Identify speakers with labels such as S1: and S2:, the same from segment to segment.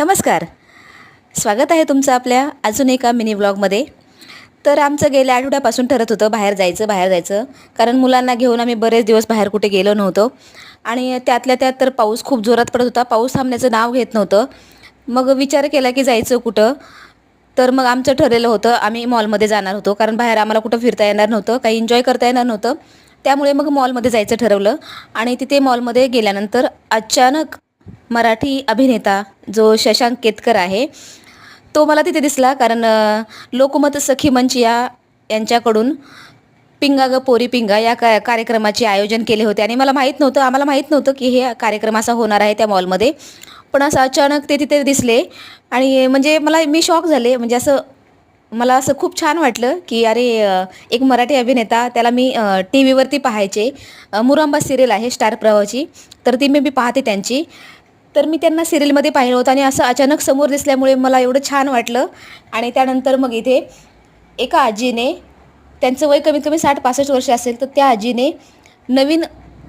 S1: नमस्कार. स्वागत आहे तुमचं आपल्या अजून एका मिनी ब्लॉगमध्ये तर आमचं गेल्या आठवड्यापासून ठरत होतं बाहेर जायचं बाहेर जायचं. कारण मुलांना घेऊन आम्ही बरेच दिवस बाहेर कुठे गेलो नव्हतो. आणि त्यातल्या त्यात तर पाऊस खूप जोरात पडत होता. पाऊस थांबण्याचं नाव घेत नव्हतं. मग विचार केला की जायचं कुठं? तर मग आमचं ठरलेलं होतं आम्ही मॉलमध्ये जाणार होतो. कारण बाहेर आम्हाला कुठं फिरता येणार नव्हतं काही एन्जॉय करता येणार नव्हतं. त्यामुळे मग मॉलमध्ये जायचं ठरवलं. आणि तिथे मॉलमध्ये गेल्यानंतर अचानक मराठी अभिनेता जो शशांक केतकर आहे तो मला तिथे दिसला कारण लोकमत सखी मंच या यांच्याकडून पिंगा ग पोरी पिंगा या का कार्यक्रमाचे आयोजन केले होते. आणि मला माहीत नव्हतं आम्हाला माहीत नव्हतं की हे कार्यक्रम असा होणार आहे त्या मॉलमध्ये. पण असं अचानक ते तिथे दिसले आणि म्हणजे मला मी शॉक झाले. म्हणजे असं मला असं खूप छान वाटलं की अरे एक मराठी अभिनेता त्याला मी टी व्हीवरती पाहायचे. मुरांबा सिरियल आहे स्टार प्रवाहची. तर ती मी मी पाहते त्यांची. तर मी त्यांना सिरियलमध्ये पाहिलं होतं आणि असं अचानक समोर दिसल्यामुळे मला एवढं छान वाटलं. आणि त्यानंतर मग इथे एका आजीने त्यांचं वय कमीत कमी साठ पासष्ट वर्ष असेल तर त्या आजीने नवीन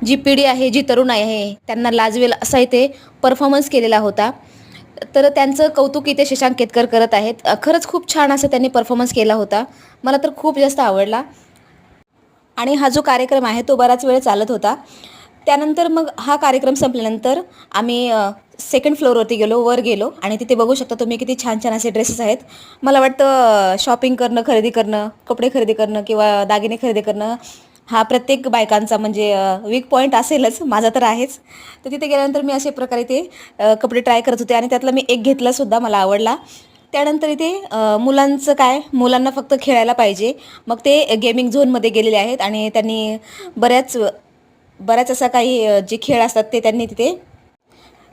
S1: जी पिढी आहे जी तरुण आहे त्यांना लाजवेल असा इथे परफॉर्मन्स केलेला होता. तर त्यांचं कौतुक इथे शशांक केतकर करत आहेत. खरंच खूप छान असं त्यांनी परफॉर्मन्स केला होता. मला तर खूप जास्त आवडला. आणि हा जो कार्यक्रम आहे तो बराच वेळ चालत होता. त्यानंतर मग हा कार्यक्रम संपल्यानंतर आम्ही सेकंड फ्लोअरवरती गेलो वर गेलो. आणि तिथे बघू शकता तुम्ही किती छान छान असे ड्रेसेस आहेत. मला वाटतं शॉपिंग करणं खरेदी करणं कपडे खरेदी करणं किंवा दागिने खरेदी करणं हा प्रत्येक बायकांचा म्हणजे वीक पॉईंट असेलच. माझा तर आहेच. तर तिथे गेल्यानंतर मी अशा प्रकारे ते कपडे ट्राय करत होते आणि त्यातला मी एक घेतलासुद्धा मला आवडला. त्यानंतर इथे मुलांचं काय? मुलांना फक्त खेळायला पाहिजे. मग ते गेमिंग झोनमध्ये गेलेले आहेत आणि त्यांनी बऱ्याच बऱ्याच असा काही जे खेळ असतात ते त्यांनी तिथे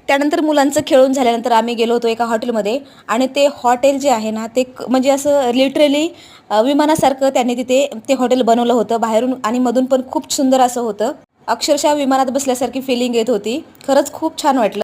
S1: त्यानंतर मुलांचं खेळून झाल्यानंतर आम्ही गेलो होतो एका हॉटेलमध्ये आणि ते हॉटेल जे आहे ना ते म्हणजे असं लिटरली विमानासारखं त्यांनी तिथे ते हॉटेल बनवलं होतं बाहेरून आणि मधून पण खूप सुंदर असं होतं. अक्षरशः विमानात बसल्यासारखी फिलिंग येत होती. खरंच खूप छान वाटलं.